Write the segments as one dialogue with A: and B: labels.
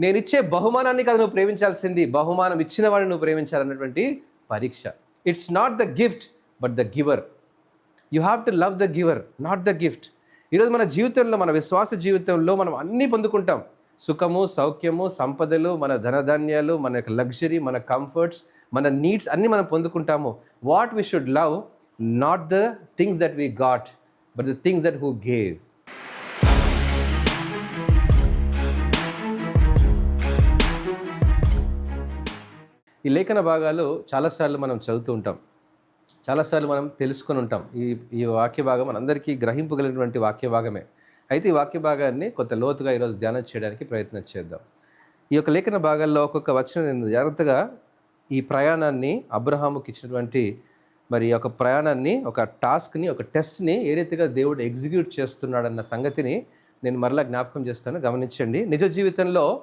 A: నేను ఇచ్చే బహుమానాన్ని కాదు నువ్వు ప్రేమించాల్సింది బహుమానం ఇచ్చిన వాడిని నువ్వు ప్రేమించాలన్నటువంటి పరీక్ష. It's not the gift but the giver you have to love the giver not the gift ఈరోజు మన జీవితంలో మన విశ్వాస జీవితంలో మనం అన్నీ పొందుకుంటాం. సుఖము సౌఖ్యము సంపదలు మన ధనధాన్యాలు మన యొక్క లగ్జరీ మన కంఫర్ట్స్ మన నీడ్స్ అన్నీ మనం పొందుకుంటాము. What we should love not the things that we got but the things that who gave ఈ లేఖన భాగాలు చాలాసార్లు మనం చదువుతూ ఉంటాం. చాలాసార్లు మనం తెలుసుకొని ఉంటాం. ఈ ఈ వాక్య భాగం మనందరికీ గ్రహింపగలిగినటువంటి వాక్య భాగమే. అయితే ఈ వాక్య భాగాన్ని కొంత లోతుగా ఈరోజు ధ్యానం చేయడానికి ప్రయత్నం చేద్దాం. ఈ యొక్క లేఖన భాగాల్లో ఒక్కొక్క వచ్చిన నేను జాగ్రత్తగా ఈ ప్రయాణాన్ని అబ్రహాముకి ఇచ్చినటువంటి మరి ఒక యొక్క ప్రయాణాన్ని ఒక టాస్క్ని ఒక టెస్ట్ని ఏ రీతిగా దేవుడు ఎగ్జిక్యూట్ చేస్తున్నాడన్న సంగతిని నేను మరలా జ్ఞాపకం చేస్తాను. గమనించండి. నిజ జీవితంలో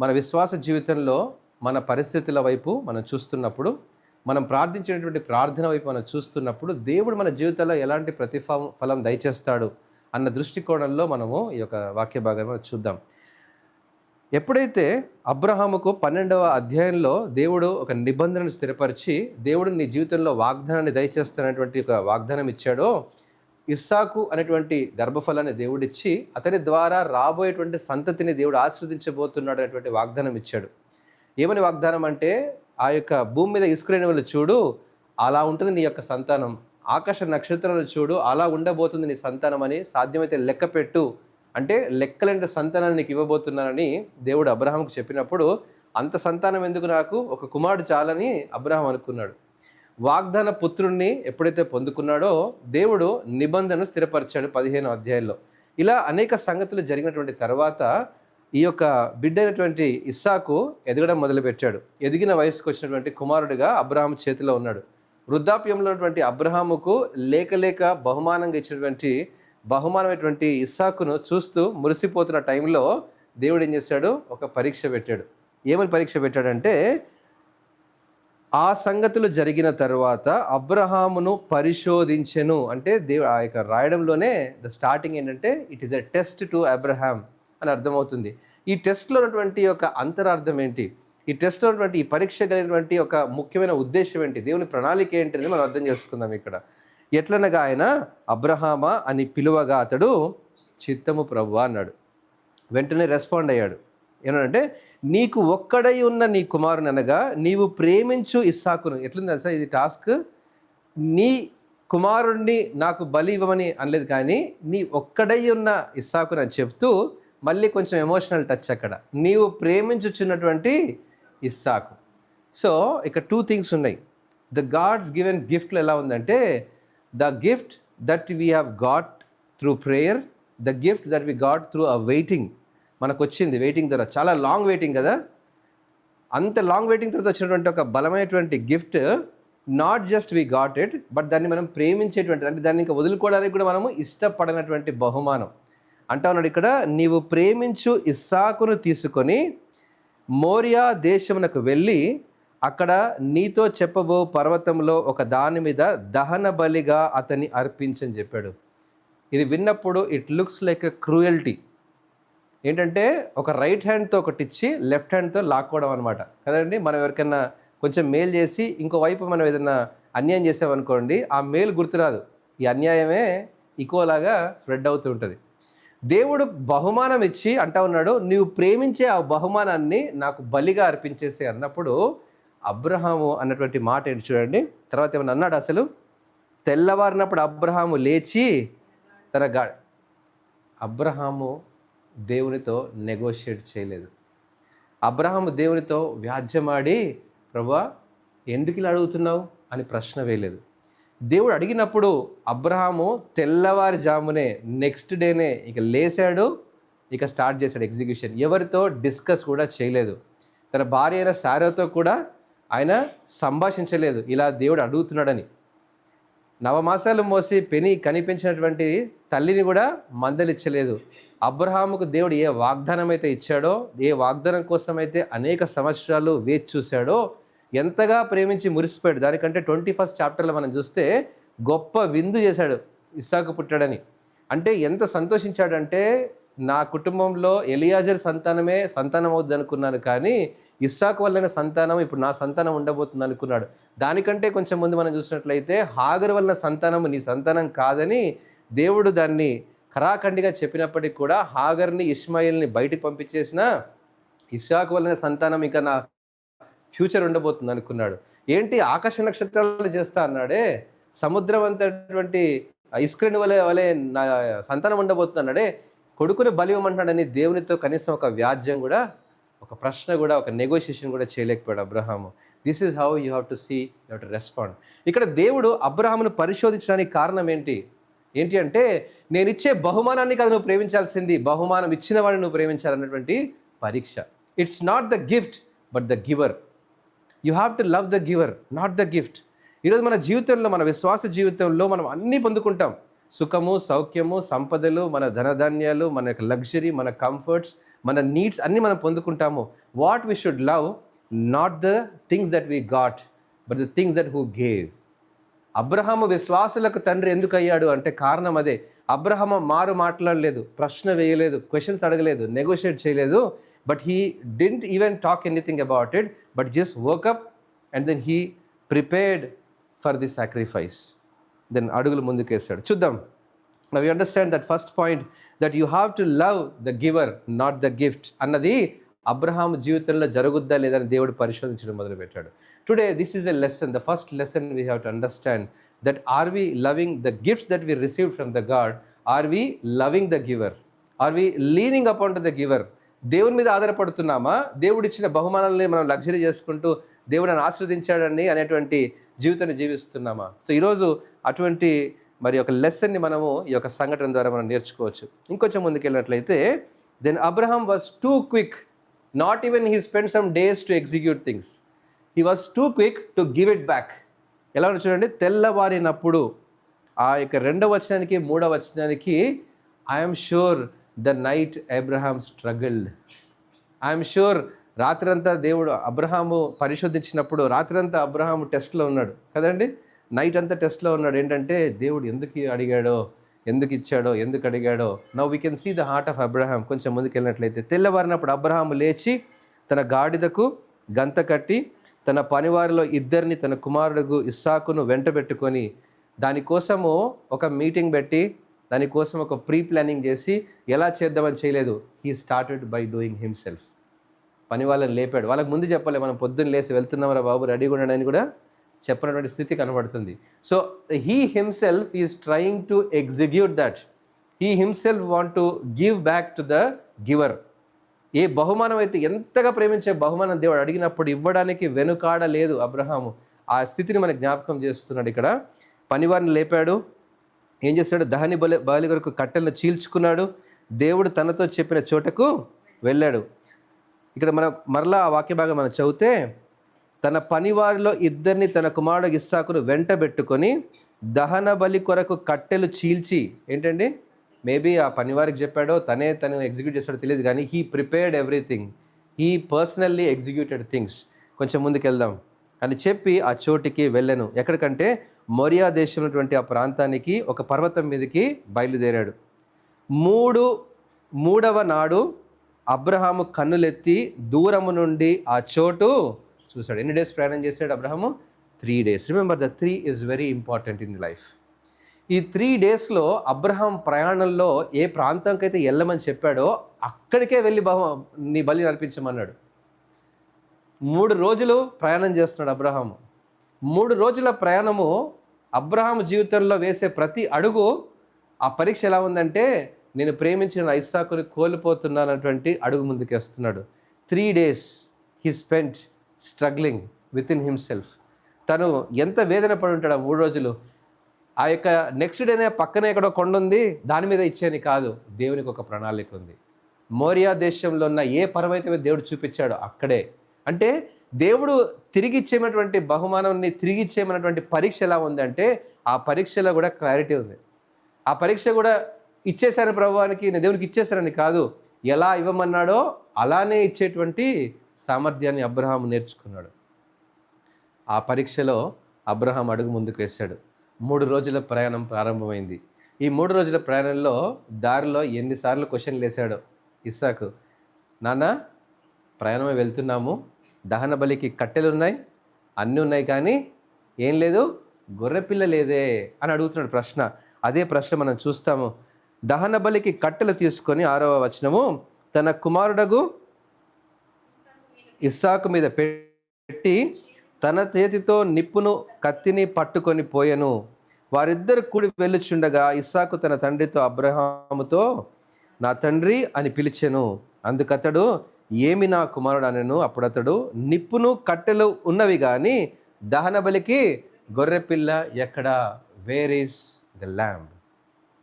A: మన విశ్వాస జీవితంలో మన పరిస్థితుల వైపు మనం చూస్తున్నప్పుడు మనం ప్రార్థించినటువంటి ప్రార్థన వైపు మనం చూస్తున్నప్పుడు దేవుడు మన జీవితంలో ఎలాంటి ప్రతిఫ ఫలం దయచేస్తాడు అన్న దృష్టికోణంలో మనము ఈ యొక్క వాక్య భాగంలో చూద్దాం. ఎప్పుడైతే అబ్రహాముకు పన్నెండవ అధ్యాయంలో దేవుడు ఒక నిబంధనను స్థిరపరిచి దేవుడు నీ జీవితంలో వాగ్దానాన్ని దయచేస్తున్నటువంటి ఒక వాగ్దానం ఇచ్చాడో ఇస్సాకు అనేటువంటి గర్భఫలాన్ని దేవుడిచ్చి అతని ద్వారా రాబోయేటువంటి సంతతిని దేవుడు ఆస్వాదించబోతున్నాడు అనేటువంటి వాగ్దానం ఇచ్చాడు. ఏమని వాగ్దానం అంటే ఆ యొక్క భూమి మీద ఇసుకురేణువులు చూడు అలా ఉంటుంది నీ యొక్క సంతానం. ఆకాశ నక్షత్రాలు చూడు అలా ఉండబోతుంది నీ సంతానం అని సాధ్యమైతే లెక్క పెట్టు. అంటే లెక్కలేని సంతానాన్ని నీకు ఇవ్వబోతున్నానని దేవుడు అబ్రహాంకు చెప్పినప్పుడు అంత సంతానం ఎందుకు నాకు? ఒక కుమారుడు చాలని అబ్రహాం అనుకున్నాడు. వాగ్దాన పుత్రుణ్ణి ఎప్పుడైతే పొందుకున్నాడో దేవుడు నిబంధనను స్థిరపరిచాడు పదిహేను అధ్యాయంలో. ఇలా అనేక సంగతులు జరిగినటువంటి తర్వాత ఈ యొక్క బిడ్డ అయినటువంటి ఇస్సాకు ఎదగడం మొదలుపెట్టాడు. ఎదిగిన వయసుకు వచ్చినటువంటి కుమారుడిగా అబ్రహాం చేతిలో ఉన్నాడు. వృద్ధాప్యంలో ఉన్నటువంటి అబ్రహాముకు లేక లేక బహుమానంగా ఇచ్చినటువంటి బహుమానమైనటువంటి ఇస్సాకును చూస్తూ మురిసిపోతున్న టైంలో దేవుడు ఏం చేశాడు? ఒక పరీక్ష పెట్టాడు. ఏమని పరీక్ష పెట్టాడంటే ఆ సంగతులు జరిగిన తర్వాత అబ్రహామును పరిశోధించెను. అంటే దేవు ఆ యొక్క రాయడంలోనే ద స్టార్టింగ్ ఏంటంటే it is a test to Abraham. అని అర్థమవుతుంది. ఈ టెస్ట్లో ఉన్నటువంటి యొక్క అంతరార్థం ఏంటి? ఈ టెస్ట్లో ఉన్నటువంటి ఈ పరీక్ష కలిగినటువంటి ఒక ముఖ్యమైన ఉద్దేశం ఏంటి? దేవుని ప్రణాళిక ఏంటి అనేది మనం అర్థం చేసుకుందాం ఇక్కడ. ఎట్లనగా ఆయన అబ్రహామా అని పిలువగా అతడు చిత్తము ప్రభు అన్నాడు. వెంటనే రెస్పాండ్ అయ్యాడు. ఏమంటే నీకు ఒక్కడై ఉన్న నీ కుమారుని అనగా నీవు ప్రేమించు ఇస్సాకును. ఎట్లుంది తెలుసా ఇది టాస్క్? నీ కుమారుణ్ణి నాకు బలి ఇవ్వమని అనలేదు కానీ నీ ఒక్కడై ఉన్న ఇస్సాకును అని చెప్తూ మళ్ళీ కొంచెం ఎమోషనల్ టచ్ అక్కడ. నీవు ప్రేమించుచున్నటువంటి ఇస్సాకు. సో ఇక టూ థింగ్స్ ఉన్నాయి. ద గాడ్స్ గివెన్ గిఫ్ట్లు ఎలా ఉందంటే the gift that we have got through prayer the gift that we got through a waiting మనకు వచ్చింది వెయిటింగ్ ద్వారా చాలా లాంగ్ వెయిటింగ్ కదా? అంత లాంగ్ వెయిటింగ్ తర్వాత వచ్చినటువంటి ఒక బలమైనటువంటి gift not just we got it but దాన్ని మనం ప్రేమించేటువంటి అంటే దాన్ని ఇంకా వదులుకోవడానికి కూడా మనము ఇష్టపడినటువంటి బహుమానం. అంటా ఉన్నాడు ఇక్కడ నీవు ప్రేమించు ఇస్సాకును తీసుకొని మోరియా దేశమునకు వెళ్ళి అక్కడ నీతో చెప్పబో పర్వతంలో ఒక దాని మీద దహన బలిగా అతన్ని అర్పించని చెప్పాడు. ఇది విన్నప్పుడు it looks like a cruelty ఏంటంటే ఒక రైట్ హ్యాండ్తో ఒకటి ఇచ్చి లెఫ్ట్ హ్యాండ్తో లాక్కోవడం అనమాట కదండి? మనం ఎవరికైనా కొంచెం మేలు చేసి ఇంకో వైపు మనం ఏదైనా అన్యాయం చేసామనుకోండి ఆ మేలు గుర్తురాదు. ఈ అన్యాయమే ఇకోలాగా స్ప్రెడ్ అవుతూ ఉంటుంది. దేవుడు బహుమానం ఇచ్చి అంటా ఉన్నాడు నీవు ప్రేమించే ఆ బహుమానాన్ని నాకు బలిగా అర్పించేసి అన్నప్పుడు అబ్రహాము అన్నటువంటి మాట ఏంటి చూడండి. తర్వాత ఏమన్నా అన్నాడు అసలు? తెల్లవారినప్పుడు అబ్రహాము లేచి తన గా అబ్రహాము దేవునితో నెగోషియేట్ చేయలేదు. అబ్రహాము దేవునితో వ్యాజ్యమాడి ప్రభా ఎందుకు ఇలా అడుగుతున్నావు? అని ప్రశ్న వేయలేదు. దేవుడు అడిగినప్పుడు అబ్రహాము తెల్లవారుజామునే నెక్స్ట్ డేనే ఇక లేచాడు ఇక స్టార్ట్ చేశాడు ఎగ్జిక్యూషన్ ఎవరితో? డిస్కస్ కూడా చేయలేదు. తన భార్య అయిన సారోతో కూడా ఆయన సంభాషించలేదు. ఇలా దేవుడు అడుగుతున్నాడని. నవమాసాలు మోసి పెని కనిపించినటువంటి తల్లిని కూడా మందలిచ్చలేదు అబ్రహాముకు దేవుడు ఏ వాగ్దానం అయితే ఇచ్చాడో ఏ వాగ్దానం కోసం అయితే అనేక సంవత్సరాలు వేచి చూశాడో ఎంతగా ప్రేమించి మురిసిపోయాడు. దానికంటే ట్వంటీ ఫస్ట్ చాప్టర్లో మనం చూస్తే గొప్ప విందు చేశాడు ఇస్సాకు పుట్టాడని. అంటే ఎంత సంతోషించాడంటే నా కుటుంబంలో ఎలియాజర్ సంతానమే సంతానం అవుద్ది అనుకున్నాను కానీ ఇస్సాకు వల్లనే సంతానం ఇప్పుడు నా సంతానం ఉండబోతుంది అనుకున్నాడు. దానికంటే కొంచెం ముందు మనం చూసినట్లయితే హాగర్ వలన సంతానం నీ సంతానం కాదని దేవుడు దాన్ని ఖరాఖండిగా చెప్పినప్పటికీ కూడా హాగర్ని ఇస్మాయిల్ని బయటికి పంపించేసిన ఇస్సాకు వలన సంతానం ఇంకా నా ఫ్యూచర్ ఉండబోతుంది అనుకున్నాడు ఏంటి ఆకాశ నక్షత్రాలు చేస్తా అన్నాడే సముద్రం అంతటువంటి ఇస్క్రిన్ వలె వలె నా సంతానం ఉండబోతుంది అన్నాడే కొడుకుని బలి ఇవ్వమంటున్నాడని దేవునితో కనీసం ఒక వ్యాజ్యం కూడా ఒక ప్రశ్న కూడా ఒక నెగోషియేషన్ కూడా చేయలేకపోయాడు Abraham. This is how you have to see you have to respond ఇక్కడ దేవుడు అబ్రహామును పరిశోధించడానికి కారణం ఏంటి? ఏంటి అంటే నేను ఇచ్చే బహుమానాన్ని కాదు నువ్వు ప్రేమించాల్సింది బహుమానం ఇచ్చిన వాడిని నువ్వు ప్రేమించాలన్నటువంటి పరీక్ష. It's not the gift but the giver you have to love the giver not the gift. ఈరోజు మన జీవితంలో మన విశ్వాస జీవితంలో మనం అన్నీ పొందుకుంటాం. సుఖము సౌఖ్యము సంపదలు మన ధనధాన్యాలు మన యొక్క లగ్జరీ మన కంఫర్ట్స్ మన నీడ్స్ అన్నీ మనం పొందుకుంటాము. What we should love? Not the things that we got but the things that who gave. Abraham విశ్వాసులకు తండ్రి ఎందుకు అయ్యాడు అంటే కారణం అదే. అబ్రహమ మారు మాట్లాడలేదు ప్రశ్న వేయలేదు క్వశ్చన్స్ అడగలేదు నెగోషియేట్ చేయలేదు. But he didn't even talk anything about it but just woke up and then he prepared for the sacrifice then అడుగులు ముందుకేసాడు చూద్దాం. Now you understand that first point that you have to love the giver not the gift అన్నది Abraham జీవితంలో జరుగుద్దా లేదని దేవుడు పరిశోధించడం మొదలుపెట్టాడు. Today this is a lesson the first lesson we have to understand that are we loving the gifts that we receive from the God are we loving the giver are we leaning upon to the giver దేవుని మీద ఆధారపడుతున్నామా? దేవుడు ఇచ్చిన బహుమానాలని మనం luxury చేసుకుంటూ దేవుడిని ఆస్వాదించాడని అనేటువంటి జీవితాన్ని జీవిస్తున్నామా? So ఈరోజు అటువంటి మరి ఒక లెసన్ని మనము ఈ యొక్క సంఘటన ద్వారా మనం నేర్చుకోవచ్చు. ఇంకొంచెం ముందుకెళ్ళినట్లయితే then Abraham was too quick not even he spend some days to execute things he was too quick to give it back ఎలా చూడండి? తెల్లవారినప్పుడు ఆ యొక్క రెండవ వచనానికి మూడవ వచనానికి I'm sure the night Abraham struggled I'm sure రాత్రంతా దేవుడు అబ్రహాము పరిశోధించినప్పుడు రాత్రంతా అబ్రహాము టెస్ట్లో ఉన్నాడు. కదండి? నైట్ అంతా టెస్ట్లో ఉన్నాడు. ఏంటంటే దేవుడు ఎందుకు అడిగాడో ఎందుకు ఇచ్చాడో ఎందుకు అడిగాడో. Now we can see the heart of Abraham కొంచెం ముందుకు వెళ్ళినట్లయితే తెల్లవారినప్పుడు అబ్రహాం లేచి తన గాడిదకు గంత కట్టి తన పనివారిలో ఇద్దరిని తన కుమారుడు ఇస్సాకును వెంట పెట్టుకొని దానికోసము ఒక మీటింగ్ పెట్టి దానికోసం ఒక ప్రీ ప్లానింగ్ చేసి ఎలా చేద్దామని చేయలేదు. He started by doing himself పని వాళ్ళని లేపాడు. వాళ్ళకి ముందు చెప్పలే మనం పొద్దున్న లేసి వెళ్తున్నామరా బాబు రెడీగా ఉండడానికి కూడా చెప్పినటువంటి స్థితి కనబడుతుంది. So he himself is trying to execute that he himself want to give back to the giver ఏ బహుమానం అయితే ఎంతగా ప్రేమించే బహుమానం దేవుడు అడిగినప్పుడు ఇవ్వడానికి వెనుకాడ లేదు అబ్రహాము. ఆ స్థితిని మనకు జ్ఞాపకం చేస్తున్నాడు ఇక్కడ. పనివారిని లేపాడు. ఏం చేశాడు దహని బలి బలి కొరకు కట్టెలను చీల్చుకున్నాడు. దేవుడు తనతో చెప్పిన చోటకు వెళ్ళాడు. ఇక్కడ మన మరలా ఆ వాక్య భాగం మనం చదివితే తన పనివారిలో ఇద్దరిని తన కుమారుడు ఇస్సాకును వెంటబెట్టుకొని దహన బలి కొరకు కట్టెలు చీల్చి ఏంటండి? మేబీ ఆ పనివారికి చెప్పాడో తనే తను ఎగ్జిక్యూట్ చేస్తాడో తెలియదు కానీ he prepared everything. He personally executed things. కొంచెం ముందుకెళ్దాం. అని చెప్పి ఆ చోటికి వెళ్ళాను. ఎక్కడికంటే మొరియా దేశం ఉన్నటువంటి ఆ ప్రాంతానికి ఒక పర్వతం మీదకి బయలుదేరాడు. మూడు మూడవ నాడు అబ్రహాము కన్నులెత్తి దూరము నుండి ఆ చోటు చూశాడు. ఎన్ని డేస్ ప్రయాణం చేశాడు Abraham? Three days. Remember the three is very important in life. ఈ త్రీ డేస్లో అబ్రహాం ప్రయాణంలో ఏ ప్రాంతంకైతే వెళ్ళమని చెప్పాడో అక్కడికే వెళ్ళి బహు నీ బలి నడిపించమన్నాడు మూడు రోజులు ప్రయాణం చేస్తున్నాడు అబ్రహాము. మూడు రోజుల ప్రయాణము అబ్రహాం జీవితంలో వేసే ప్రతి అడుగు ఆ పరీక్ష ఎలా ఉందంటే నేను ప్రేమించిన ఐసాకుని కోల్పోతున్నానటువంటి అడుగు ముందుకేస్తున్నాడు. Three days he spent struggling with in himself తను ఎంత వేదన పడి ఉంటాడు ఆ మూడు రోజులు? ఆ యొక్క నెక్స్ట్ డేనే పక్కనే ఎక్కడో కొండ ఉంది దాని మీద ఇచ్చేని కాదు. దేవునికి ఒక ప్రణాళిక ఉంది. మోరియా దేశంలో ఉన్న ఏ పర్వతమే దేవుడు చూపించాడో అక్కడే. అంటే దేవుడు తిరిగి ఇచ్చేమటువంటి బహుమానాన్ని తిరిగి ఇచ్చేయమన్నటువంటి పరీక్ష ఎలా ఉందంటే ఆ పరీక్షలో కూడా క్లారిటీ ఉంది. ఆ పరీక్ష కూడా ఇచ్చేసాను ప్రభువానికి నేను దేవునికి ఇచ్చేసానని కాదు. ఎలా ఇవ్వమన్నాడో అలానే ఇచ్చేటువంటి సామర్థ్యాన్ని అబ్రహాం నేర్చుకున్నాడు. ఆ పరీక్షలో అబ్రహాం అడుగు ముందుకు వేశాడు. మూడు రోజుల ప్రయాణం ప్రారంభమైంది. ఈ మూడు రోజుల ప్రయాణంలో దారిలో ఎన్నిసార్లు క్వశ్చన్లు వేశాడు ఇస్సాకు. నాన్న ప్రయాణమే వెళ్తున్నాము. దహన బలికి కట్టెలు ఉన్నాయి అన్నీ ఉన్నాయి కానీ ఏం లేదు గొర్రెపిల్ల లేదే అని అడుగుతున్నాడు ప్రశ్న. అదే ప్రశ్న మనం చూస్తాము. దహన బలికి కట్టెలు తీసుకొని ఆరవ వచనము తన కుమారుడగు ఇస్సాకు మీద పెట్టి తన చేతితో నిప్పును కత్తిని పట్టుకొని పోయెను. వారిద్దరు కూడి వెళ్ళుచుండగా ఇస్సాకు తన తండ్రితో అబ్రహాముతో నా తండ్రి అని పిలిచెను. అందుకతడు ఏమి నా కుమారుడు అనెను అప్పుడు అతడు నిప్పును కట్టెలు ఉన్నవి కానీ దహన బలికి గొర్రెపిల్ల ఎక్కడ? వేర్ ఈస్ ద ల్యాంబ్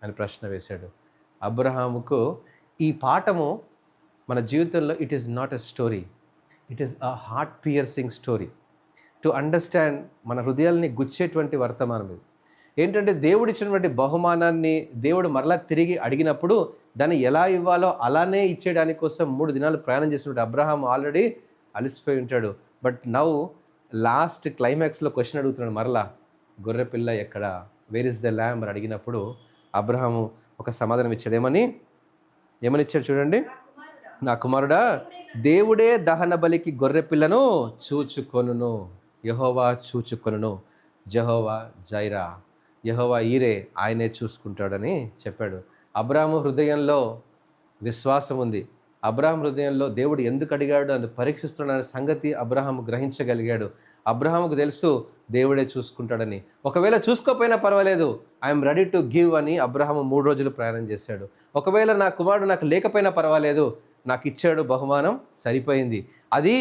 A: అని ప్రశ్న వేశాడు. అబ్రహాముకు ఈ పాఠము మన జీవితంలో it is not a story it is a heart piercing story to understand మన హృదయాల్ని గుచ్చేటువంటి వర్తమానం ఇది. ఏంటంటే దేవుడు ఇచ్చినటువంటి బహుమానాన్ని దేవుడు మరలా తిరిగి అడిగినప్పుడు దాన్ని ఎలా ఇవ్వాలో అలానే ఇచ్చేయడానికి కోసం మూడు దినాలు ప్రయాణం చేసినప్పుడు అబ్రహాం ఆల్రెడీ అలసిపోయి ఉంటాడు. బట్ నౌ లాస్ట్ క్లైమాక్స్లో క్వశ్చన్ అడుగుతున్నాడు మరలా గొర్రె పిల్ల ఎక్కడ? వేర్ ఇస్ ద ల్యాంబర్ అని అడిగినప్పుడు అబ్రహాము ఒక సమాధానం ఇచ్చాడు. ఏమని? ఏమని ఇచ్చాడు చూడండి. నా కుమారుడా? దేవుడే దహన బలికి గొర్రె పిల్లను చూచుకొనును. యహోవా చూచుకొనును. జహోవా జైరా. యహోవా ఈరే ఆయనే చూసుకుంటాడని చెప్పాడు. అబ్రాహం హృదయంలో విశ్వాసం ఉంది. అబ్రాహం హృదయంలో దేవుడు ఎందుకు అడిగాడు? అని పరీక్షిస్తున్నాడనే సంగతి అబ్రహాం గ్రహించగలిగాడు. అబ్రహాముకు తెలుసు దేవుడే చూసుకుంటాడని. ఒకవేళ చూసుకోకపోయినా పర్వాలేదు. ఐఎమ్ రెడీ టు గివ్ అని అబ్రహాం మూడు రోజులు ప్రయాణం చేశాడు. ఒకవేళ నా కుమారుడు నాకు లేకపోయినా పర్వాలేదు. నాకు ఇచ్చాడు బహుమానం సరిపోయింది. అది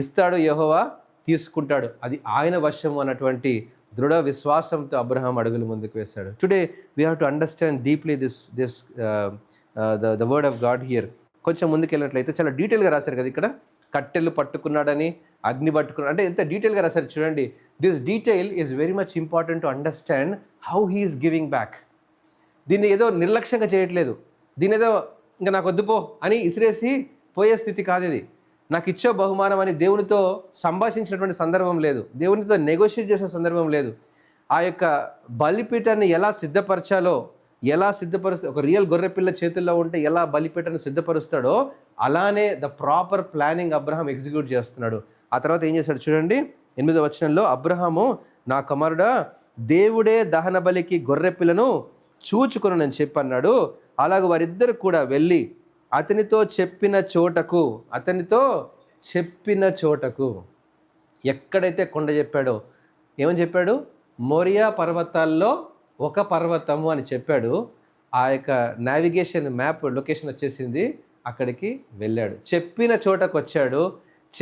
A: ఇస్తాడు యహోవా తీసుకుంటాడు. అది ఆయన వశం అన్నటువంటి దృఢ విశ్వాసంతో అబ్రహాం అడుగులు ముందుకు వేశాడు. Today we have to understand deeply this this the the word of God here కొంచెం ముందుకు వెళ్ళినట్లయితే చాలా డీటెయిల్గా రాశారు కదా ఇక్కడ. కట్టెలు పట్టుకున్నాడని అగ్ని పట్టుకున్నాడు అంటే ఎంత డీటెయిల్గా రాశారు చూడండి. This detail is very much important to understand how he is giving back దీన్ని ఏదో నిర్లక్ష్యంగా చేయట్లేదు. దీని ఏదో ఇంకా నాకు వద్దుపో అని ఇసిరేసి పోయే స్థితి కాదు ఇది. నాకు ఇచ్చే బహుమానం అని దేవునితో సంభాషించినటువంటి సందర్భం లేదు. దేవునితో నెగోషియేట్ చేసే సందర్భం లేదు. ఆ యొక్క బలిపీఠాన్ని ఎలా సిద్ధపరచాలో ఎలా సిద్ధపరుస్తా ఒక రియల్ గొర్రెపిల్ల చేతుల్లో ఉంటే ఎలా బలిపీఠాన్ని సిద్ధపరుస్తాడో అలానే the proper planning Abraham execute చేస్తున్నాడు. ఆ తర్వాత ఏం చేశాడు చూడండి ఎనిమిదో వచనంలో అబ్రహాము నా కుమారుడా దేవుడే దహన బలికి గొర్రెపిల్లను చూచుకుని నేను చెప్పన్నాడు. అలాగ వారిద్దరు కూడా వెళ్ళి అతనితో చెప్పిన చోటకు అతనితో చెప్పిన చోటకు ఎక్కడైతే కొండ చెప్పాడో ఏమని చెప్పాడు? మోరియా పర్వతాల్లో ఒక పర్వతము అని చెప్పాడు. ఆ యొక్క నావిగేషన్ మ్యాప్ లొకేషన్ వచ్చేసింది. అక్కడికి వెళ్ళాడు. చెప్పిన చోటకు వచ్చాడు.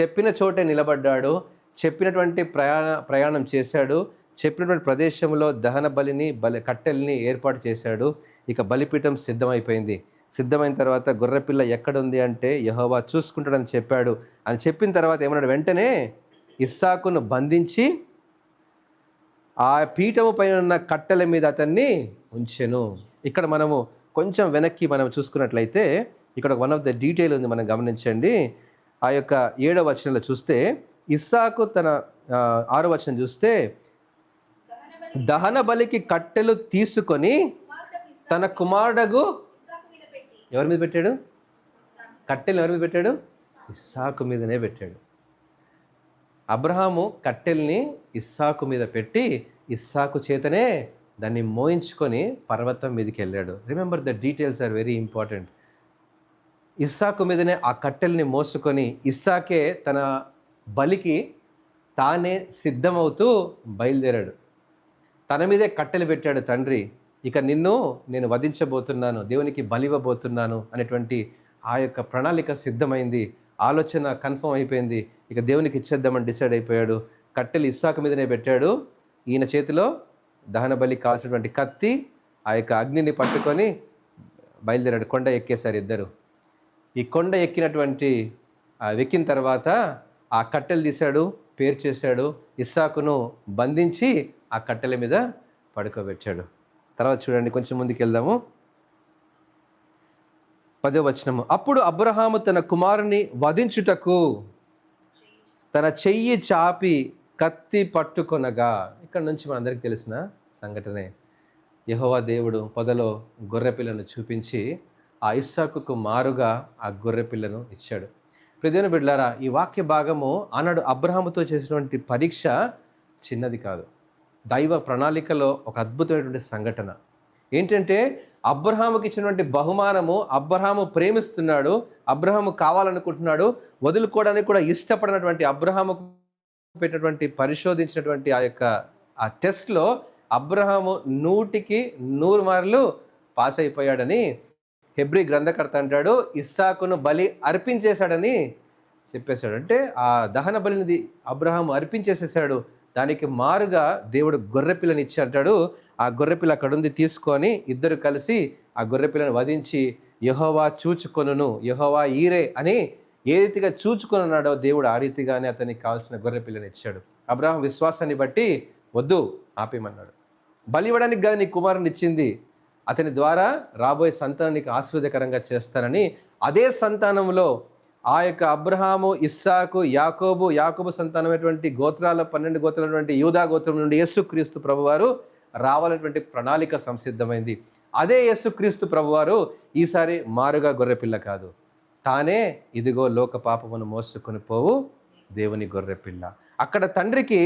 A: చెప్పిన చోటే నిలబడ్డాడు. చెప్పినటువంటి ప్రయాణ ప్రయాణం చేశాడు. చెప్పినటువంటి ప్రదేశంలో దహన బలిని బలి కట్టెల్ని ఏర్పాటు చేశాడు. ఇక బలిపీఠం సిద్ధమైపోయింది. సిద్ధమైన తర్వాత గొర్రెపిల్ల ఎక్కడుంది అంటే యహోవా చూసుకుంటాడని చెప్పాడు. అని చెప్పిన తర్వాత ఏమన్నాడు? వెంటనే ఇస్సాకును బంధించి ఆ పీఠము పైన ఉన్న కట్టెల మీద అతన్ని ఉంచెను. ఇక్కడ మనము కొంచెం వెనక్కి మనం చూసుకున్నట్లయితే ఇక్కడ వన్ ఆఫ్ ద డీటెయిల్ ఉంది మనం గమనించండి. ఆ యొక్క ఏడవ వచనంలో చూస్తే ఇస్సాకు తన ఆరో వచనం చూస్తే దహన బలికి కట్టెలు తీసుకొని తన కుమారుడగు ఎవరి మీద పెట్టాడు? కట్టెలు ఎవరి మీద పెట్టాడు? ఇస్సాకు మీదనే పెట్టాడు. అబ్రహాము కట్టెల్ని ఇస్సాకు మీద పెట్టి ఇస్సాకు చేతనే దాన్ని మోయించుకొని పర్వతం మీదకి వెళ్ళాడు. Remember the details are very important ఇస్సాకు మీదనే ఆ కట్టెల్ని మోసుకొని ఇస్సాకే తన బలికి తానే సిద్ధమవుతూ బయలుదేరాడు. తన మీదే కట్టెలు పెట్టాడు తండ్రి. ఇక నిన్ను నేను వధించబోతున్నాను దేవునికి బలివ్వబోతున్నాను అనేటువంటి ఆ యొక్క ప్రణాళిక సిద్ధమైంది. ఆలోచన కన్ఫర్మ్ అయిపోయింది. ఇక దేవునికి ఇచ్చేద్దామని డిసైడ్ అయిపోయాడు. కట్టెలు ఇస్సాక మీదనే పెట్టాడు. ఈయన చేతిలో దహన బలి కావాల్సినటువంటి కత్తి ఆ యొక్క అగ్నిని పట్టుకొని బయలుదేరాడు. కొండ ఎక్కేశారు ఇద్దరు. ఈ కొండ ఎక్కినటువంటి ఎక్కిన తర్వాత ఆ కట్టెలు తీశాడు పేరు చేశాడు ఇస్సాకును బంధించి ఆ కట్టెల మీద పడుకోబెట్టాడు. తర్వాత చూడండి కొంచెం ముందుకు వెళ్దాము పదో వచనము. అప్పుడు అబ్రహాము తన కుమారుని వధించుటకు తన చెయ్యి చాపి కత్తి పట్టుకొనగా ఇక్కడ నుంచి మనందరికీ తెలిసిన సంఘటనే. యహోవా దేవుడు పొదలో గొర్రెపిల్లను చూపించి ఆ ఇస్సాకుకు మారుగా ఆ గొర్రెపిల్లను ఇచ్చాడు. ప్రదేన బిడ్లారా ఈ వాక్య భాగము ఆనాడు అబ్రహాముతో చేసినటువంటి పరీక్ష చిన్నది కాదు. దైవ ప్రణాళికలో ఒక అద్భుతమైనటువంటి సంఘటన. ఏంటంటే అబ్రహాముకి ఇచ్చినటువంటి బహుమానము అబ్రహాము ప్రేమిస్తున్నాడు అబ్రహాము కావాలనుకుంటున్నాడు వదులుకోవడానికి కూడా ఇష్టపడినటువంటి అబ్రహాముకు పెట్టినటువంటి పరిశోధించినటువంటి ఆ యొక్క ఆ టెస్ట్లో అబ్రహాము నూటికి నూరు మార్లు పాస్ అయిపోయాడని హెబ్రి గ్రంథకర్త అంటాడు ఇస్సాకును బలి అర్పించేశాడని చెప్పేశాడు. అంటే ఆ దహన బలినిది అబ్రహాము అర్పించేసేసాడు దానికి మారుగా దేవుడు గొర్రెపిల్లని ఇచ్చి అంటాడు ఆ గొర్రెపిల్ల అక్కడ ఉంది తీసుకొని ఇద్దరు కలిసి ఆ గొర్రెపిల్లను వధించి యహోవా చూచుకొనును యహోవా ఈరే అని ఏ రీతిగా చూచుకొనున్నాడో దేవుడు ఆ రీతిగానే అతనికి కావాల్సిన గొర్రెపిల్లని ఇచ్చాడు. అబ్రాహం విశ్వాసాన్ని బట్టి వద్దు ఆపేయమన్నాడు. బలి ఇవ్వడానికి కదా నీ కుమారుని ఇచ్చింది. అతని ద్వారా రాబోయే సంతానం నీకు ఆశీర్వదకరంగా చేస్తానని అదే సంతానంలో ఆ యొక్క అబ్రహాము ఇస్సాకు యాకోబు యాకోబు సంతానమైనటువంటి గోత్రాల పన్నెండు గోత్రాలటువంటి యూదా గోత్రం నుండి యేసుక్రీస్తు ప్రభువారు రావాలన్నటువంటి ప్రణాళిక సంసిద్ధమైంది. అదే యేసుక్రీస్తు ప్రభువారు ఈసారి మారుగా గొర్రెపిల్ల కాదు. తానే ఇదిగో లోక పాపమును మోసుకొని పోవు దేవుని గొర్రెపిల్ల. అక్కడ తండ్రికి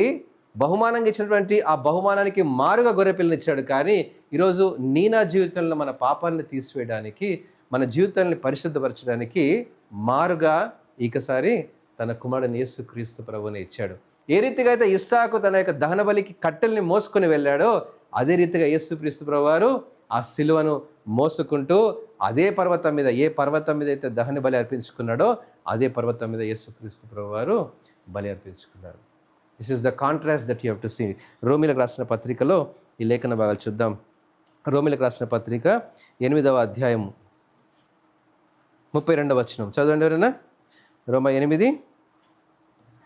A: బహుమానంగా ఇచ్చినటువంటి ఆ బహుమానానికి మారుగా గొర్రెపిల్లని ఇచ్చాడు. కానీ ఈరోజు నీ నా జీవితంలో మన పాపాన్ని తీసివేయడానికి మన జీవితాన్ని పరిశుద్ధపరచడానికి మారుగా ఈకసారి తన కుమారుని యేసు క్రీస్తు ప్రభుని ఇచ్చాడు. ఏ రీతిగా అయితే ఇస్సాకు తన యొక్క దహన బలికి కట్టెల్ని మోసుకొని వెళ్ళాడో అదే రీతిగా యేసు క్రీస్తు ఆ సిలువను మోసుకుంటూ అదే పర్వతం మీద ఏ పర్వతం మీద అయితే దహన బలి అర్పించుకున్నాడో అదే పర్వతం మీద యేసు క్రీస్తు ప్రభు బలి అర్పించుకున్నారు. This is the contrast that you have to see రోమిలకు రాసిన పత్రికలో ఈ లేఖన భాగాలు చూద్దాం. రోమిలకు రాసిన పత్రిక ఎనిమిదవ అధ్యాయం ముప్పై రెండవ వచనం. చదవండి ఎవరైనా? రోమ ఎనిమిది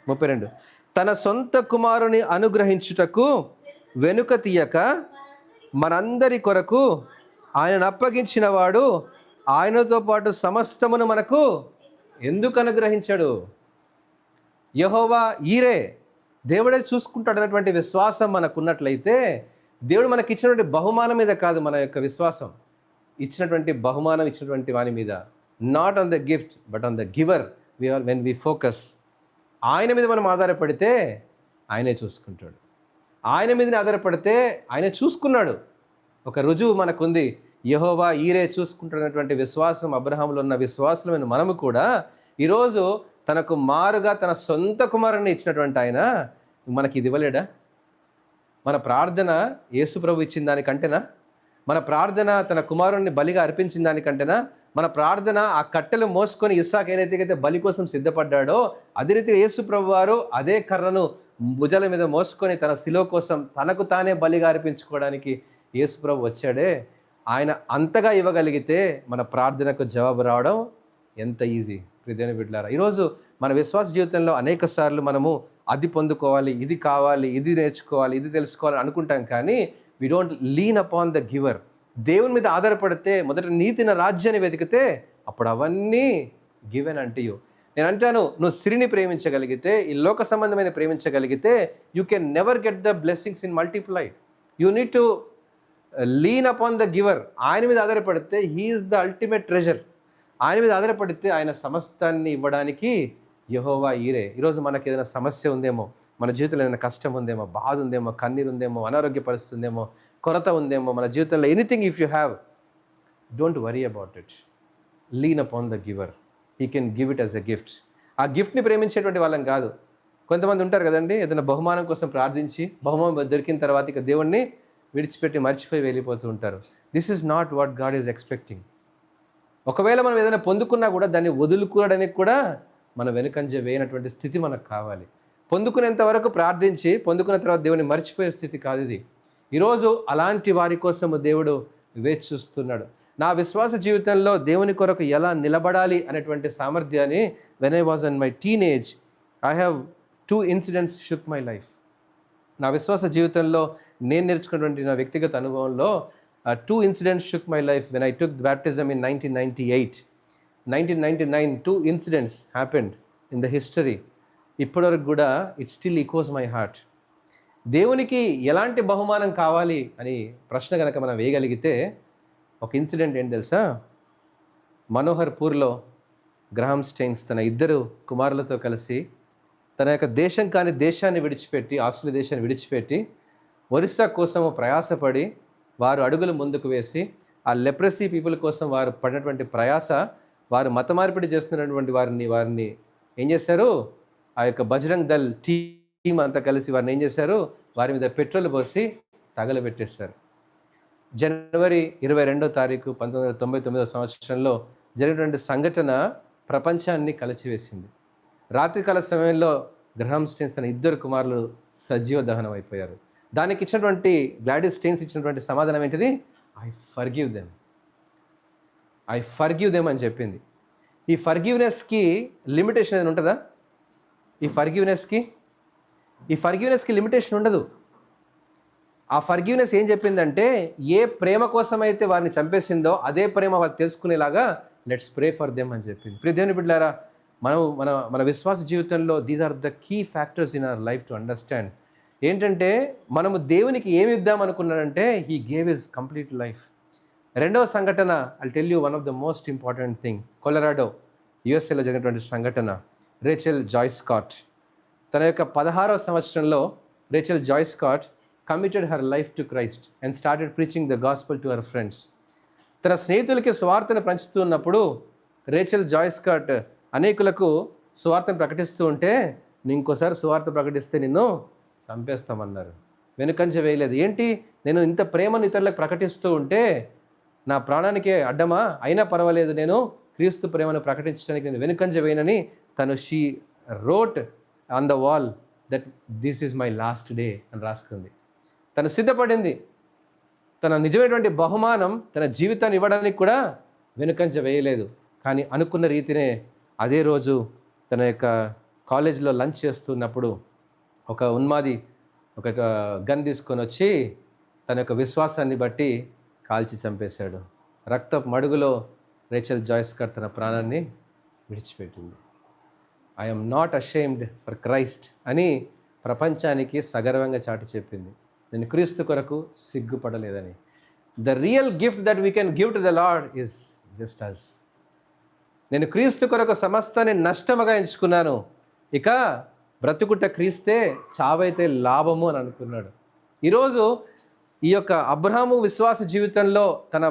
A: ముప్పై రెండు. తన సొంత కుమారుని అనుగ్రహించుటకు వెనుక తీయక మనందరి కొరకు ఆయనను అప్పగించిన వాడు ఆయనతో పాటు సమస్తమును మనకు ఎందుకు అనుగ్రహించాడు? యహోవా ఈరే దేవుడే చూసుకుంటాడు అన్నటువంటి విశ్వాసం మనకున్నట్లయితే దేవుడు మనకి ఇచ్చినటువంటి బహుమానం మీద కాదు మన యొక్క విశ్వాసం. ఇచ్చినటువంటి బహుమానం ఇచ్చినటువంటి వాని మీద. Not on the gift but on the giver we are when we focus ఆయన మీద మనం ఆధారపడితే ఆయనే చూసుకుంటాడు. ఆయన మీదనే ఆధారపడితే ఆయన చూసుకున్నాడు. ఒక రుజువు మనకుంది. యహోవా ఈరే చూసుకుంటున్నటువంటి విశ్వాసం అబ్రహాంలో ఉన్న విశ్వాసమైన మనము కూడా ఈరోజు తనకు మారుగా తన సొంత కుమారుని ఇచ్చినటువంటి ఆయన మనకి ఇది ఇవ్వలేడా? మన ప్రార్థన యేసు ప్రభు ఇచ్చిన దానికంటేనా? మన ప్రార్థన తన కుమారుణ్ణి బలిగా అర్పించిన దానికంటేనా మన ప్రార్థన ఆ కట్టెలు మోసుకొని ఇస్సాక్ ఏదైతే బలి కోసం సిద్ధపడ్డాడో అదే రీతిగా యేసుప్రభు వారు అదే కర్రను భుజాల మీద మోసుకొని తన శిలో కోసం తనకు తానే బలిగా అర్పించుకోవడానికి యేసుప్రభు వచ్చాడే. ఆయన అంతగా ఇవ్వగలిగితే మన ప్రార్థనకు జవాబు రావడం ఎంత ఈజీ. ప్రిదేని బిడ్లారా ఈరోజు మన విశ్వాస జీవితంలో అనేక సార్లు మనము అది పొందుకోవాలి ఇది కావాలి ఇది నేర్చుకోవాలి ఇది తెలుసుకోవాలి అనుకుంటాం కానీ we don't lean upon the giver దేవుని మీద ఆధారపడితే మొదట నీతిన రాజ్యాన్ని వెతికితే అప్పుడు అవన్నీ గివెన్ అంటే యూ నేను అంటాను నువ్వు సిరిని ప్రేమించగలిగితే ఈ లోక సంబంధమైన ప్రేమించగలిగితే you can never get the blessings in multiply you need to lean upon the giver ఆయన మీద ఆధారపడితే he is the ultimate treasure ఆయన మీద ఆధారపడితే ఆయన సమస్తాన్ని ఇవ్వడానికి యహోవా ఈరే. ఈరోజు మనకి ఏదైనా సమస్య ఉందేమో మన జీవితంలో ఏదైనా కష్టం ఉందేమో బాధ ఉందేమో కన్నీరు ఉందేమో అనారోగ్య పరిస్థితి ఉందేమో కొరత ఉందేమో మన జీవితంలో anything if you have don't worry about it lean upon the giver he can give it as a gift ఆ గిఫ్ట్ని ప్రేమించేటువంటి వాళ్ళం కాదు. కొంతమంది ఉంటారు కదండి ఏదైనా బహుమానం కోసం ప్రార్థించి బహుమానం దొరికిన తర్వాత ఇక దేవుణ్ణి విడిచిపెట్టి మర్చిపోయి వెళ్ళిపోతూ ఉంటారు. This is not what God is expecting ఒకవేళ మనం ఏదైనా పొందుకున్నా కూడా దాన్ని వదులుకోవడానికి కూడా మనం వెనుకంజ వేయనటువంటి స్థితి మనకు కావాలి. పొందుకునేంత వరకు ప్రార్థించి పొందుకున్న తర్వాత దేవుని మర్చిపోయే స్థితి కాదు ఇది. ఈరోజు అలాంటి వారి కోసము దేవుడు వేచి చూస్తున్నాడు. నా విశ్వాస జీవితంలో దేవుని కొరకు ఎలా నిలబడాలి అనేటువంటి సామర్థ్యాన్ని when I was in my teenage I have two incidents shook my life నా విశ్వాస జీవితంలో నేను నేర్చుకున్నటువంటి నా వ్యక్తిగత అనుభవంలో two incidents shook my life when I took baptism in nineteen ninety eight nineteen ninety nine two incidents happened in the history ఇప్పటివరకు కూడా it still echoes my heart దేవునికి ఎలాంటి బహుమానం కావాలి అని ప్రశ్న కనుక మనం వేయగలిగితే ఒక ఇన్సిడెంట్ ఏంటి తెలుసా? మనోహర్ పూర్లో గ్రహాం స్టెయిన్స్ తన ఇద్దరు కుమారులతో కలిసి తన యొక్క దేశం కాని దేశాన్ని విడిచిపెట్టి ఆస్ట్రేలియా దేశాన్ని విడిచిపెట్టి ఒరిస్సా కోసం ప్రయాసపడి వారు అడుగులు ముందుకు వేసి ఆ లెప్రసీ పీపుల్ కోసం వారు పడినటువంటి ప్రయాస వారు మత మార్పిడి చేస్తున్నటువంటి వారిని వారిని ఏం చేశారు? ఆ యొక్క బజరంగ్ దల్ టీం అంతా కలిసి వారిని ఏం చేశారు? వారి మీద పెట్రోల్ పోసి తగలబెట్టేశారు. జనవరి ఇరవై రెండో తారీఖు పంతొమ్మిది వందల తొంభై తొమ్మిదో సంవత్సరంలో జరిగినటువంటి సంఘటన ప్రపంచాన్ని కలిచివేసింది. రాత్రికాల సమయంలో గ్రహం స్టెయిన్స్ తన ఇద్దరు కుమారులు సజీవ దహనం అయిపోయారు. దానికి ఇచ్చినటువంటి గ్లాడీ స్టెయిన్స్ ఇచ్చినటువంటి సమాధానం ఏంటిది? I forgive them. I forgive them అని చెప్పింది. ఈ ఫర్గివ్నెస్కి లిమిటేషన్ ఏదైనా ఉంటుందా? ఈ ఫర్గ్యూనెస్కి ఈ ఫర్గ్యూనెస్కి లిమిటేషన్ ఉండదు. ఆ ఫర్గ్యూనెస్ ఏం చెప్పిందంటే ఏ ప్రేమ కోసం అయితే వారిని చంపేసిందో అదే ప్రేమ వారు తెలుసుకునేలాగా లెట్స్ ప్రే ఫర్ దెమ్ అని చెప్పింది. ప్రియ దేవుని బిడ్డారా మనం మన మన విశ్వాస జీవితంలో these are the key factors in our life to understand ఏంటంటే మనము దేవునికి ఏమి ఇద్దాం అనుకున్నాడంటే he gave his complete life రెండవ సంఘటన I tell you one of the most important thing Colorado యుఎస్ఏలో జరిగినటువంటి సంఘటన. Rachel Joy Scott. తన యొక్క పదహారవ సంవత్సరంలో Rachel Joy Scott committed her life to Christ and started preaching the gospel to her friends తన స్నేహితులకి స్వార్థను పంచుతున్నప్పుడు రేచల్ జాయ్ స్కాట్ అనేకులకు సువార్తను ప్రకటిస్తూ ఉంటే నేను ఇంకోసారి సువార్త ప్రకటిస్తే నిన్ను చంపేస్తామన్నారు. వెనుకంజ వేయలేదు. ఏంటి? నేను ఇంత ప్రేమను ఇతరులకు ప్రకటిస్తూ ఉంటే నా ప్రాణానికే అడ్డమా? అయినా పర్వాలేదు. నేను క్రీస్తు ప్రేమను ప్రకటించడానికి నేను వెనుకంజ వేయనని తను she wrote on the wall that this is my last day అని రాసుకుంది. తను సిద్ధపడింది. తన నిజమైనటువంటి బహుమానం తన జీవితాన్ని ఇవ్వడానికి కూడా వెనుకంజ వేయలేదు. కానీ అనుకున్న రీతినే అదే రోజు తన యొక్క కాలేజీలో లంచ్ చేస్తున్నప్పుడు ఒక ఉన్మాది ఒక గన్ తీసుకొని వచ్చి తన యొక్క విశ్వాసాన్ని బట్టి కాల్చి చంపేశాడు. రక్త మడుగులో రేచల్ జాయిస్కర్ తన ప్రాణాన్ని విడిచిపెట్టింది. I'm not ashamed for Christ అని ప్రపంచానికి సగర్వంగా చాటి చెప్పింది. నేను క్రీస్తు కొరకు సిగ్గుపడలేదని. The real gift that we can give to the Lord is just us నేను క్రీస్తు కొరకు సమస్తాన్ని నష్టముగా ఎంచుకున్నాను. ఇక బ్రతుకుట క్రీస్తే చావైతే లాభము అని అనుకున్నాడు. ఈరోజు ఈ యొక్క అబ్రహాము విశ్వాస జీవితంలో తన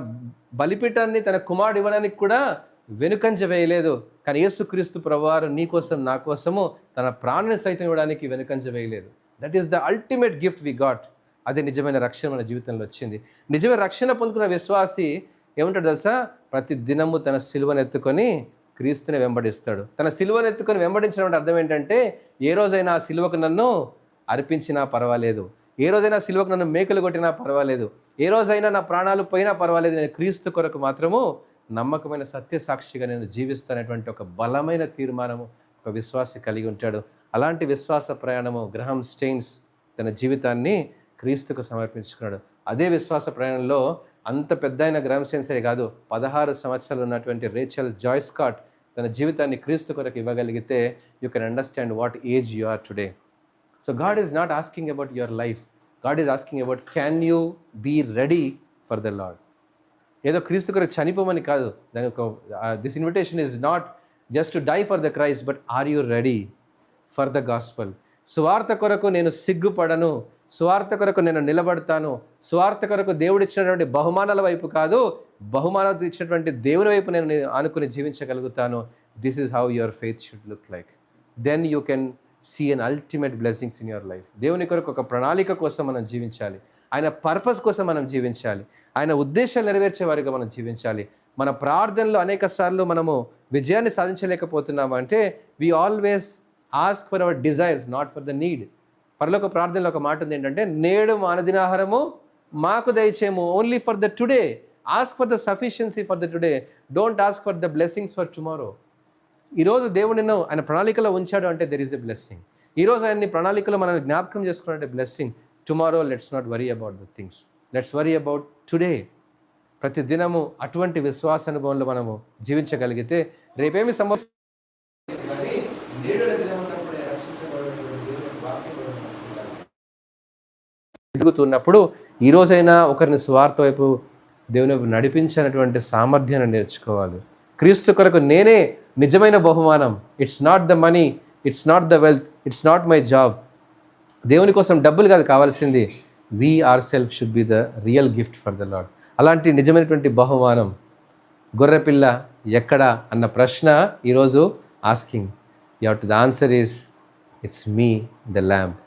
A: బలిపీఠాన్ని తన కుమారుడు ఇవ్వడానికి కూడా వెనుకంజ వేయలేదు. కానీ యేసుక్రీస్తు ప్రభువారు నీ కోసం నా కోసము తన ప్రాణాన్ని సైతం ఇవ్వడానికి వెనుకంజ వేయలేదు. That is the ultimate gift we got అదే నిజమైన రక్షణ మన జీవితంలో వచ్చింది. నిజమైన రక్షణ పొందుకున్న విశ్వాసి ఏమంటాడు తెలుసా? ప్రతి దినము తన సిలువను ఎత్తుకొని క్రీస్తుని వెంబడిస్తాడు. తన సిలువను ఎత్తుకొని వెంబడించడం అర్థం ఏంటంటే ఏ రోజైనా ఆ సిలువకు నన్ను అర్పించినా పర్వాలేదు. ఏ రోజైనా సిలువకు నన్ను మేకలు కొట్టినా పర్వాలేదు. ఏ రోజైనా నా ప్రాణాలు పోయినా పర్వాలేదు. నేను క్రీస్తు కొరకు మాత్రము నమ్మకమైన సత్య సాక్షిగా నేను జీవిస్తానటువంటి ఒక బలమైన తీర్మానము ఒక విశ్వాసి కలిగి ఉంటాడు. అలాంటి విశ్వాస ప్రయాణము గ్రహం స్టెయిన్స్ తన జీవితాన్ని క్రీస్తుకు సమర్పించుకున్నాడు. అదే విశ్వాస ప్రయాణంలో అంత పెద్ద అయిన గ్రహం స్టెయిన్సే కాదు పదహారు సంవత్సరాలు ఉన్నటువంటి రేచల్ జాయ్ స్కాట్ తన జీవితాన్ని క్రీస్తు కొరకు ఇవ్వగలిగితే you can understand what age you are today so God is not asking about your life God is asking about can you be ready for the Lord ఏదో క్రీస్తు కొరకు చనిపోమని కాదు. దాని ఒక this invitation is not just to die for the Christ but are you ready for the gospel స్వార్థ కొరకు నేను సిగ్గుపడను. స్వార్థ కొరకు నేను నిలబడతాను. స్వార్థ కొరకు దేవుడు ఇచ్చినటువంటి బహుమానాల వైపు కాదు బహుమానాలు ఇచ్చినటువంటి దేవుని వైపు నేను అనుకుని జీవించగలుగుతాను. This is how your faith should look like then you can see an ultimate blessings in your life దేవుని కొరకు ఒక ప్రణాళిక కోసం మనం జీవించాలి. ఆయన పర్పస్ కోసం మనం జీవించాలి. ఆయన ఉద్దేశాలు నెరవేర్చే వారిగా మనం జీవించాలి. మన ప్రార్థనలో అనేక సార్లు మనము విజయాన్ని సాధించలేకపోతున్నాము అంటే we always ask for our desires not for the need పరలోక ప్రార్థనలో ఒక మాట ఉంది ఏంటంటే నేడు మానదినాహారము మాకు దయచేము only for the today ask for the sufficiency for the today don't ask for the blessings for tomorrow ఈరోజు దేవుడు నిన్ను ఆయన ప్రణాళికలో ఉంచాడు అంటే దెర్ ఈస్ ఎ బ్లెస్సింగ్ ఈరోజు ఆయన్ని ప్రణాళికలో మనం జ్ఞాపకం చేసుకున్నట్టే blessing tomorrow let's not worry about the things. Let's worry about today. ప్రతి దినము అటువంటి విశ్వాస అనుభవంలో మనము జీవించగలిగితే రేపేమి సమస్య ఎదుగుతున్నప్పుడు ఈరోజైనా ఒకరిని స్వార్థ వైపు దేవుని వైపు నడిపించినటువంటి సామర్థ్యాన్ని నేర్చుకోవాలి. క్రీస్తు కొరకు నేనే నిజమైన బహుమానం. It's not the money it's not the wealth it's not my job దేవుని కోసం డబ్బులు కాదు కావాల్సింది we are self should be the real gift for the Lord అలాంటి నిజమైనటువంటి బహుమానం గొర్రెపిల్ల ఎక్కడ అన్న ప్రశ్న ఈరోజు asking you to the answer is it's me the lamb